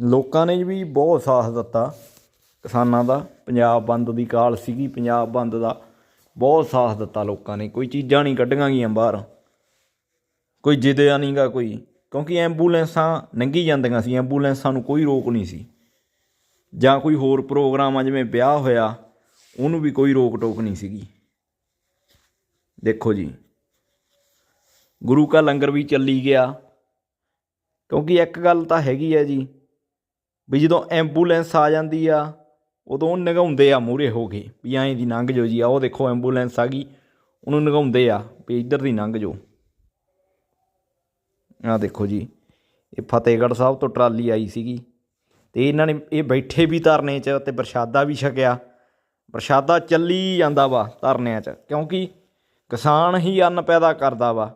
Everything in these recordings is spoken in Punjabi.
ਲੋਕਾਂ ਨੇ ਵੀ ਬਹੁਤ ਸਾਥ ਦਿੱਤਾ ਕਿਸਾਨਾਂ ਦਾ, ਪੰਜਾਬ ਬੰਦ ਦੀ ਕਾਲ ਸੀਗੀ, ਪੰਜਾਬ ਬੰਦ ਦਾ ਬਹੁਤ ਸਾਥ ਦਿੱਤਾ ਲੋਕਾਂ ਨੇ, ਕੋਈ ਚੀਜ਼ਾਂ ਨਹੀਂ ਕੱਢੀਆਂ ਗਈਆਂ ਬਾਹਰ। ਕੋਈ ਜਿੱਦਿਆ ਨਹੀਂਗਾ ਕੋਈ, ਕਿਉਂਕਿ ਐਂਬੂਲੈਂਸਾਂ ਲੰਘੀ ਜਾਂਦੀਆਂ ਸੀ, ਐਂਬੂਲੈਂਸਾਂ ਨੂੰ ਕੋਈ ਰੋਕ ਨਹੀਂ ਸੀ। ਜਾਂ ਕੋਈ ਹੋਰ ਪ੍ਰੋਗਰਾਮ ਆ, ਜਿਵੇਂ ਵਿਆਹ ਹੋਇਆ, ਉਹਨੂੰ ਵੀ ਕੋਈ ਰੋਕ ਟੋਕ ਨਹੀਂ ਸੀਗੀ। ਦੇਖੋ ਜੀ, ਗੁਰੂ ਕਾ ਲੰਗਰ ਵੀ ਚੱਲੀ ਗਿਆ। ਕਿਉਂਕਿ ਇੱਕ ਗੱਲ ਤਾਂ ਹੈਗੀ ਹੈ ਜੀ ਵੀ ਜਦੋਂ ਐਂਬੂਲੈਂਸ ਆ ਜਾਂਦੀ ਆ, ਉਦੋਂ ਨਗਾਉਂਦੇ ਆ ਮੂਰੇ ਹੋ ਕੇ, ਵੀ ਐਂ ਦੀ ਲੰਘ ਜੋ ਜੀ ਆ ਉਹ ਦੇਖੋ ਐਂਬੂਲੈਂਸ ਆ ਗਈ, ਉਹਨੂੰ ਨਗਾਉਂਦੇ ਆ, ਵੀ ਇੱਧਰ ਦੀ ਲੰਘ ਜਾਓ ਆ ਦੇਖੋ ਜੀ, ਇਹ ਫਤਿਹਗੜ੍ਹ ਸਾਹਿਬ ਤੋਂ ਟਰਾਲੀ ਆਈ ਸੀਗੀ, ਤੇ ਇਹਨਾਂ ਨੇ, ਇਹ ਬੈਠੇ ਵੀ ਧਰਨੇ 'ਚ ਤੇ ਪ੍ਰਸ਼ਾਦਾ ਵੀ ਛਕਿਆ। ਪ੍ਰਸ਼ਾਦਾ ਚੱਲੀ ਜਾਂਦਾ ਵਾ ਧਰਨਿਆਂ 'ਚ, ਕਿਉਂਕਿ ਕਿਸਾਨ ਹੀ ਅੰਨ ਪੈਦਾ ਕਰਦਾ ਵਾ।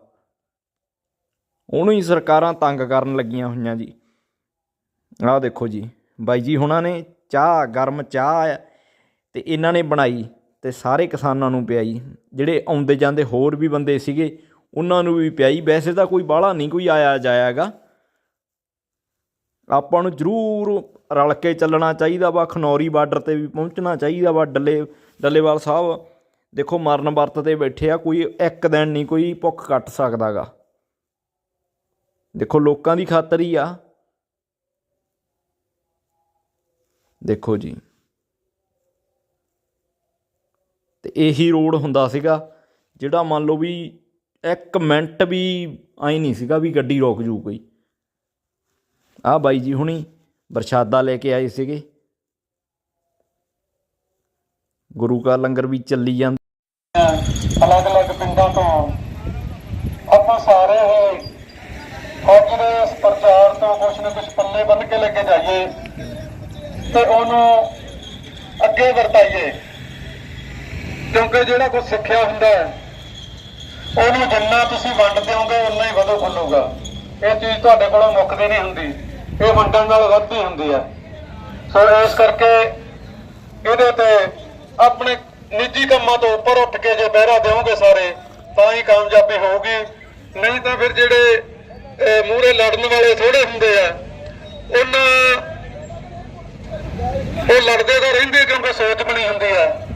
ਉਹਨੂੰ ਹੀ ਸਰਕਾਰਾਂ ਤੰਗ ਕਰਨ ਲੱਗੀਆਂ ਹੋਈਆਂ ਜੀ। ਆਹ ਦੇਖੋ ਜੀ, ਬਾਈ ਜੀ ਹੁਣਾਂ ਨੇ ਚਾਹ, ਗਰਮ ਚਾਹ ਆ ਤੇ ਇਹਨਾਂ ਨੇ ਬਣਾਈ ਤੇ ਸਾਰੇ ਕਿਸਾਨਾਂ ਨੂੰ ਪਿਆਈ। ਜਿਹੜੇ ਆਉਂਦੇ ਜਾਂਦੇ ਹੋਰ ਵੀ ਬੰਦੇ ਸੀਗੇ, ਉਹਨਾਂ ਨੂੰ ਵੀ ਪਿਆਈ। ਵੈਸੇ ਤਾਂ ਕੋਈ ਬਾਹਲਾ ਨਹੀਂ ਕੋਈ ਆਇਆ ਜਾਇਆਗਾ। ਆਪਾਂ ਨੂੰ ਜ਼ਰੂਰ ਰਲ ਕੇ ਚੱਲਣਾ ਚਾਹੀਦਾ ਵਾ, ਖਨੌਰੀ ਬਾਰਡਰ ਤੇ ਵੀ ਪਹੁੰਚਣਾ ਚਾਹੀਦਾ ਵਾ, ਡੱਲੇ, ਡੱਲੇਵਾਲ ਸਾਹਿਬ। ਦੇਖੋ, ਮਰਨ ਵਰਤ ਤੇ ਬੈਠੇ ਆ, ਕੋਈ ਇੱਕ ਦਿਨ ਨਹੀਂ ਕੋਈ ਭੁੱਖ ਕੱਟ ਸਕਦਾਗਾ। ਦੇਖੋ, ਲੋਕਾਂ ਦੀ ਖਾਤਰ ਹੀ ਆ। ਦੇਖੋ ਜੀ। ਤੇ ਇਹੀ ਰੋਡ ਹੁੰਦਾ ਸੀਗਾ, ਜਿਹੜਾ ਮੰਨ ਲਓ ਵੀ ਇੱਕ ਮਿੰਟ ਵੀ ਆਈ ਨਹੀਂ ਸੀਗਾ ਵੀ ਗੱਡੀ ਰੋਕ ਜੂ ਕੋਈ। ਆਹ ਬਾਈ ਜੀ ਹੁਣੀ ਪ੍ਰਸ਼ਾਦਾ ਲੈ ਕੇ ਆਏ ਸੀਗੇ। ਗੁਰੂ ਕਾ ਲੰਗਰ ਵੀ ਚੱਲੀ ਜਾਂਦਾ। ਅਲੱਗ-ਅਲੱਗ ਪਿੰਡਾਂ ਤੋਂ ਆਪਾਂ ਸਾਰੇ ਹੀ ਅੱਜ ਪ੍ਰਚਾਰ ਤੋਂ ਕੁਛ ਨਾ ਕੁਛ ਪੱਲੇ ਬੰਨ ਕੇ ਲੈ ਕੇ ਜਾਈਏ। ਤੇ ਉਹਨੂੰ ਅੱਗੇ ਵਰਤਾਈਏ। ਕਿਉਂਕਿ ਜਿਹੜਾ ਕੁਝ ਸਿੱਖਿਆ ਹੁੰਦਾ ਹੈ, ਉਹਨੂੰ ਜਿੰਨਾ ਤੁਸੀਂ ਵੰਡ ਦਿਓਗੇ ਉਨਾ ਹੀ ਵਧੋ ਫੁੱਲੂਗਾ। ਇਹ ਚੀਜ਼ ਤੁਹਾਡੇ ਕੋਲੋਂ ਮੁੱਕਦੀ ਨਹੀਂ ਹੁੰਦੀ। ਇਹ ਵੰਡਣ ਨਾਲ ਵੱਧਦੀ ਹੁੰਦੀ ਹੈ। ਸੋ ਇਸ ਕਰਕੇ ਇਹਦੇ ਤੇ ਆਪਣੇ ਨਿੱਜੀ ਕੰਮਾਂ ਤੋਂ ਉੱਪਰ ਉੱਠ ਕੇ ਜੇ ਪਹਿਰਾ ਦਿਓਗੇ ਸਾਰੇ, ਤਾਂ ਹੀ ਕਾਮਯਾਬੀ ਹੋਊਗੀ। ਨਹੀਂ ਤਾਂ ਫਿਰ ਜਿਹੜੇ ਮੂਹਰੇ ਲੜਨ ਵਾਲੇ ਥੋੜੇ ਹੁੰਦੇ ਆ, ਉਹਨਾਂ ਉਹ ਲੜਦੇ ਤਾਂ ਰਹਿੰਦੇ ਕਿਉਂਕਿ ਸੋਚ ਬਣੀ ਹੁੰਦੀ ਹੈ।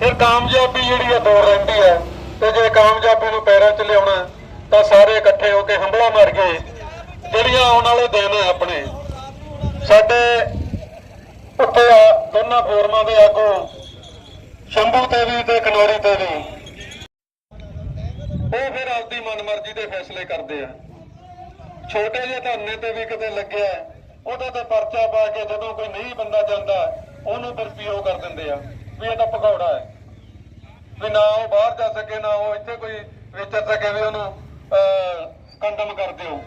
ਫਿਰ ਕਾਮਯਾਬੀ ਜਿਹੜੀ ਆ ਦੂਰ ਰਹਿੰਦੀ ਹੈ। ਤੇ ਜੇ ਕਾਮਯਾਬੀ ਨੂੰ ਪੈਰਾਂ 'ਚ ਲਿਆਉਣਾ, ਤਾਂ ਸਾਰੇ ਇਕੱਠੇ ਹੋ ਕੇ ਹੰਬਲਾ ਮਾਰ ਗਏ ਜਿਹੜੀਆਂ ਆਉਣ ਵਾਲੇ ਦਿਨ ਆ ਆਪਣੇ, ਸਾਡੇ ਉੱਤੇ ਆ ਦੋਨਾਂ ਫੋਰਮਾਂ ਦੇ ਆਗੂ, ਸ਼ੰਭੂ ਤੇ ਵੀ ਤੇ ਕਨੌਰੀ ਤੇ ਵੀ। ਉਹ ਫਿਰ ਆਪਦੀ ਮਨਮਰਜ਼ੀ ਦੇ ਫੈਸਲੇ ਕਰਦੇ ਆ। ਛੋਟੇ ਜਿਹੇ ਧਰਨੇ ਤੇ ਵੀ ਕਿਤੇ ਲੱਗਿਆ। ਉਹਦੇ ਤੇ ਪਰਚਾ ਪਾ ਕੇ ਜਦੋਂ ਕੋਈ ਨਹੀਂ ਬੰਦਾ ਜਾਂਦਾ, ਉਹਨੂੰ ਫਿਰ ਪੀਓ ਕਰ ਦਿੰਦੇ ਆ, ਵੀ ਇਹ ਤਾਂ ਭਗੌੜਾ ਹੈ। ਵੀ ਨਾ ਉਹ ਬਾਹਰ ਜਾ ਸਕੇ, ਨਾ ਉਹ ਇੱਥੇ ਕੋਈ ਵਿਚਰ ਸਕੇ, ਵੀ ਉਹਨੂੰ ਕੰਡਮ ਕਰ ਦਿਓ।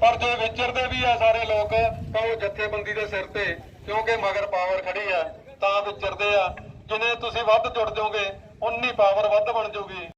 ਪਰ ਜੇ ਵਿਚਰਦੇ ਵੀ ਆ ਸਾਰੇ ਲੋਕ, ਤਾਂ ਉਹ ਜਥੇਬੰਦੀ ਦੇ ਸਿਰ ਤੇ, ਕਿਉਂਕਿ ਮਗਰ ਪਾਵਰ ਖੜੀ ਆ, ਤਾਂ ਵਿਚਰਦੇ ਆ। ਜਿੰਨੇ ਤੁਸੀਂ ਵੱਧ ਜੁੜ ਜਾਓਗੇ, ਉਨੀ ਪਾਵਰ ਵੱਧ ਬਣ ਜਾਊਗੀ।